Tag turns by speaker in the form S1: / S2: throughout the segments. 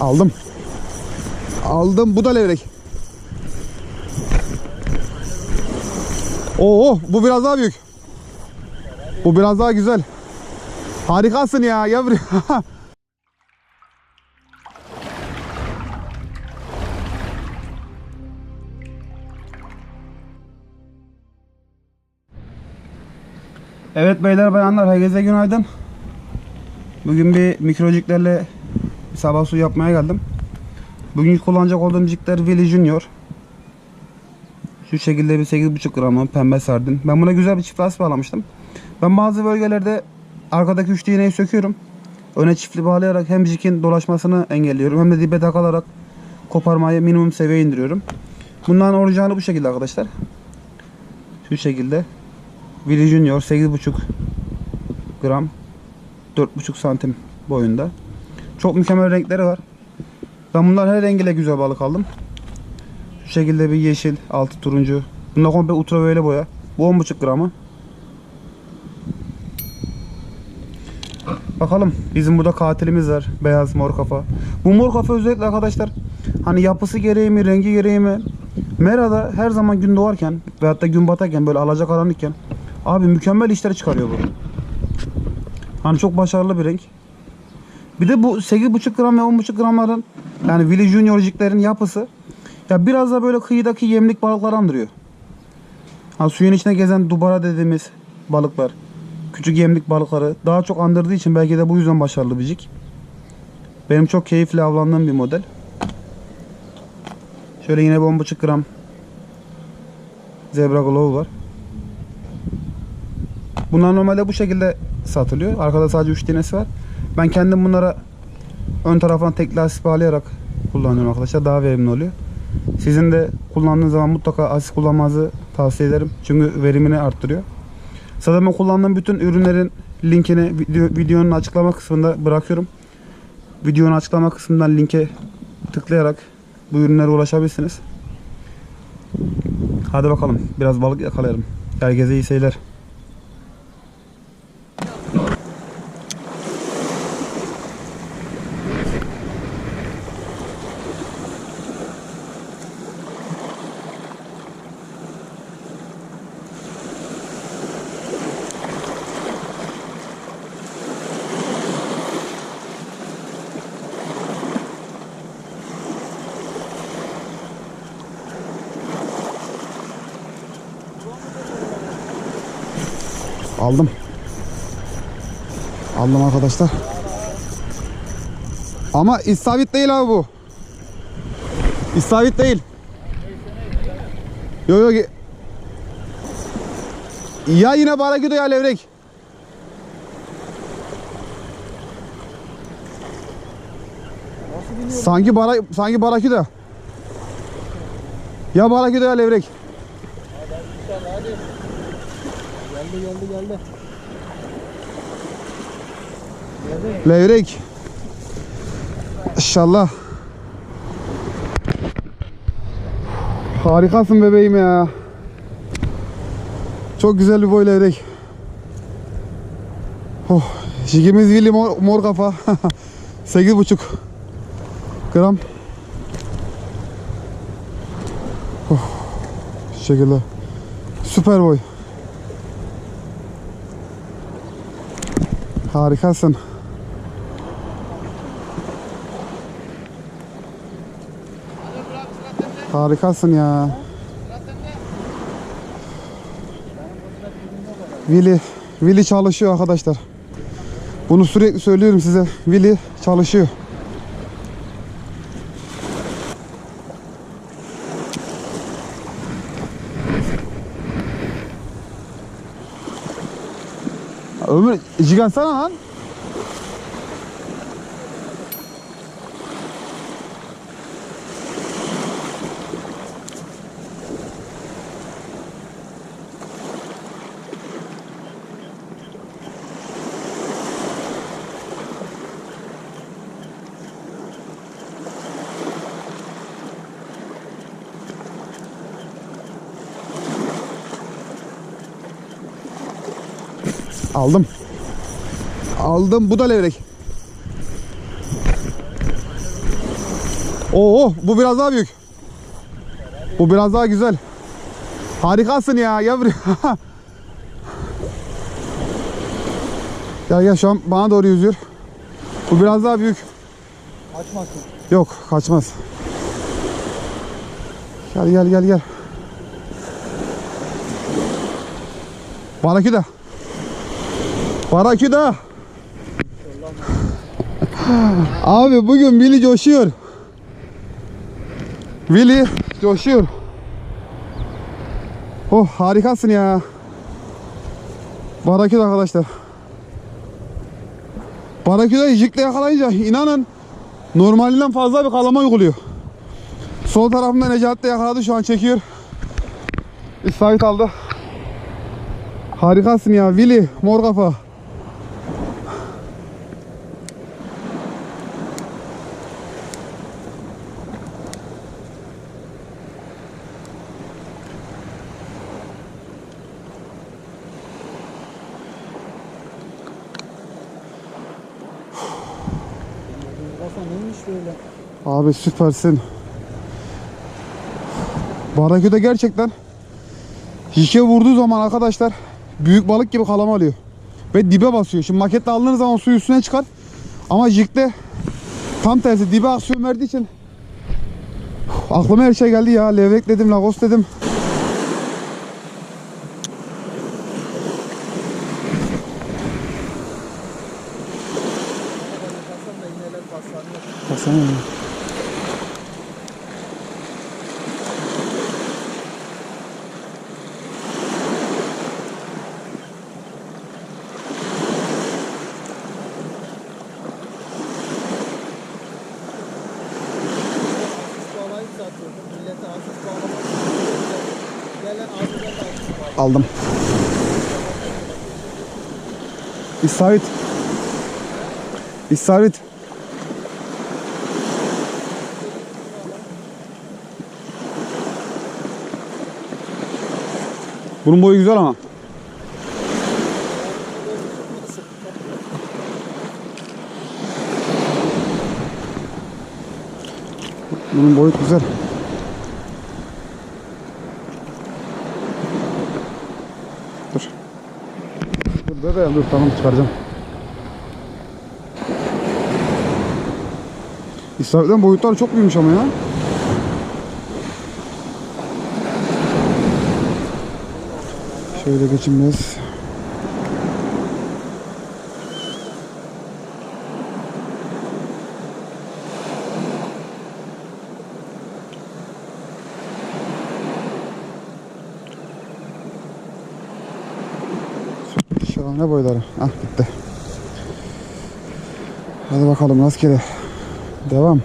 S1: Aldım. Aldım. Bu da levrek. Oo, bu biraz daha büyük. Bu biraz daha güzel. Harikasın ya. Buraya. Evet beyler bayanlar herkese günaydın. Bugün bir mikrociklerle bir sabah su yapmaya geldim. Bugün kullanacak olduğum cikler Willy Junior. Şu şekilde bir 8,5 gramı pembe sardin. Ben buna güzel bir çift lastik bağlamıştım. Ben bazı bölgelerde arkadaki üçlü iğneyi söküyorum. Öne çiftli bağlayarak hem jikin dolaşmasını engelliyorum hem de dibe takılarak koparmayı minimum seviyeye indiriyorum. Bunların orijinali bu şekilde arkadaşlar. Şu şekilde. Willy Junior 8,5 gram 4,5 santim boyunda. Çok mükemmel renkleri var. Ben bunlar her rengiyle güzel balık aldım. Şu şekilde bir yeşil, altı turuncu. Bunlar komple ultraviyole boya. Bu 10,5 gramı. Bakalım bizim burada katilimiz var. Beyaz mor kafa. Bu mor kafa özellikle arkadaşlar hani yapısı gereği mi, rengi gereği mi? Mera'da her zaman gün doğarken veyahut da gün batarken böyle alacakaranlıkken abi mükemmel işler çıkarıyor bu. Hani çok başarılı bir renk. Bir de bu 8,5 gram ve 10,5 gramların yani Willy Junior'ciklerin yapısı ya biraz da böyle kıyıdaki yemlik balıkları andırıyor. Ha, suyun içine gezen dubara dediğimiz balıklar. Küçük yemlik balıkları daha çok andırdığı için belki de bu yüzden başarılı bir jig. Benim çok keyifli avlandığım bir model. Şöyle yine bir 10,5 gram Zebra Glow var. Bunlar normalde bu şekilde satılıyor. Arkada sadece 3 tanesi var. Ben kendim bunlara ön taraftan tek lastik bağlayarak kullanıyorum arkadaşlar. Daha verimli oluyor. Sizin de kullandığınız zaman mutlaka asis kullanmanızı tavsiye ederim. Çünkü verimini arttırıyor. Ben kullandığım bütün ürünlerin linkini video, videonun açıklama kısmında bırakıyorum. Videonun açıklama kısmından linke tıklayarak bu ürünlere ulaşabilirsiniz. Hadi bakalım biraz balık yakalayalım. Herkese iyi seyirler. Aldım. Aldım arkadaşlar. Ama isabet değil abi bu. İsabet değil. Yo yo. Ya yine barakuda ya levrek. Sanki bara sanki barakuda. Ya barakuda ya levrek.
S2: Geldi geldi geldi.
S1: Levrek. İnşallah. Harikasın bebeğim ya. Çok güzel bir boy levrek. Oh, jigimiz Willy mor, mor kafa. 8,5 gram. Oh, şu şekilde. Süper boy. Harikasın. Harikasın ya. Willy, Willy çalışıyor arkadaşlar. Bunu sürekli söylüyorum size. Willy çalışıyor. Ömür cigansana lan. Aldım. Aldım. Bu da levrek. Oo bu biraz daha büyük. Bu biraz daha güzel. Harikasın ya. Gel şu an bana doğru yüzüyor. Bu biraz daha büyük.
S2: Açmasın.
S1: Yok kaçmaz. Gel gel gel gel. Baraküda. Baraküda. Abi bugün Willy coşuyor. Willy coşuyor. Oh harikasın ya. Baraküda arkadaşlar. Baraküda jikle yakalayınca inanın normalinden fazla bir kalama uyguluyor. Sol tarafımda Necati de yakaladı şu an çekiyor. İsabet aldı. Harikasın ya Willy mor. Kafa
S2: böyle?
S1: Abi süpersin. Baraküde gerçekten şişe vurduğu zaman arkadaşlar büyük balık gibi kalama alıyor. Ve dibe basıyor. Şimdi makette aldığınız zaman su üstüne çıkar. Ama jikte tam tersi dibe aksiyon verdiği için aklıma her şey geldi ya. Levrek dedim, lagos dedim. Aldım. İsabet. İsabet. Bunun boyu güzel ama. Bunun boyu güzel. Dur bebeğim dur tamam çıkaracağım. İsabetlerin boyutları çok büyümüş ama ya. Şöyle geçin biraz. Şahane boyları. Ah gitti. Hadi bakalım rastgele. Devam.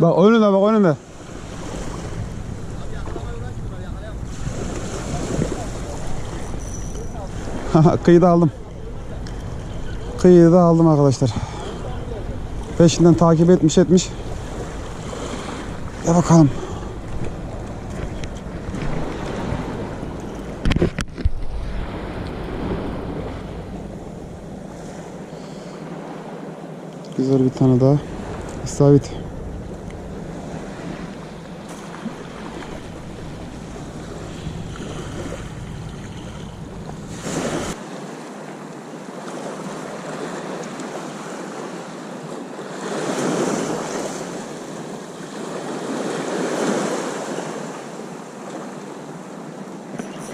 S1: Bak önünde bak önünde. Kıyıda aldım. Kıyıda aldım arkadaşlar. Peşinden takip etmiş etmiş. Ya bakalım. Güzel bir tane daha. İstavrit.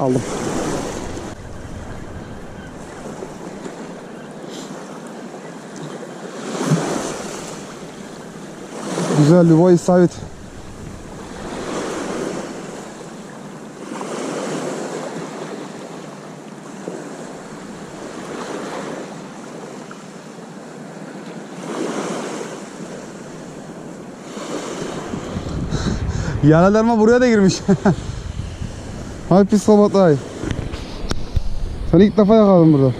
S1: aldım. Güzel yuva isabet. Yanalarma buraya da girmiş. Hay psikopat ay. Seni ilk defa yakaladım burada.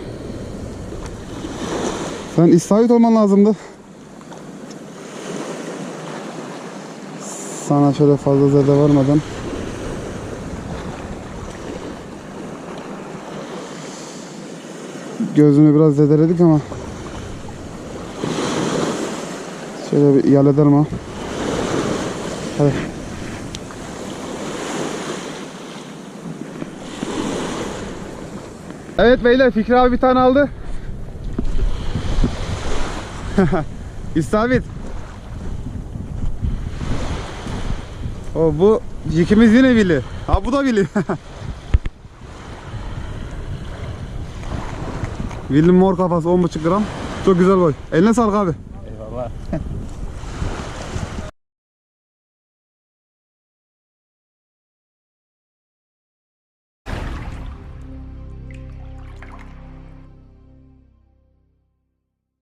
S1: Sen isabet olman lazımdı. Sana şöyle fazla zede varmadan. Gözünü biraz zedeledik ama. Şöyle bir yal ederim ha. Hadi. Evet beyler Fikri abi bir tane aldı. İsabet. O bu ikimiz yine bili. Ha bu da bili. William mor kafası 10.5 gram. Çok güzel boy. Eline sağlık abi.
S2: Eyvallah.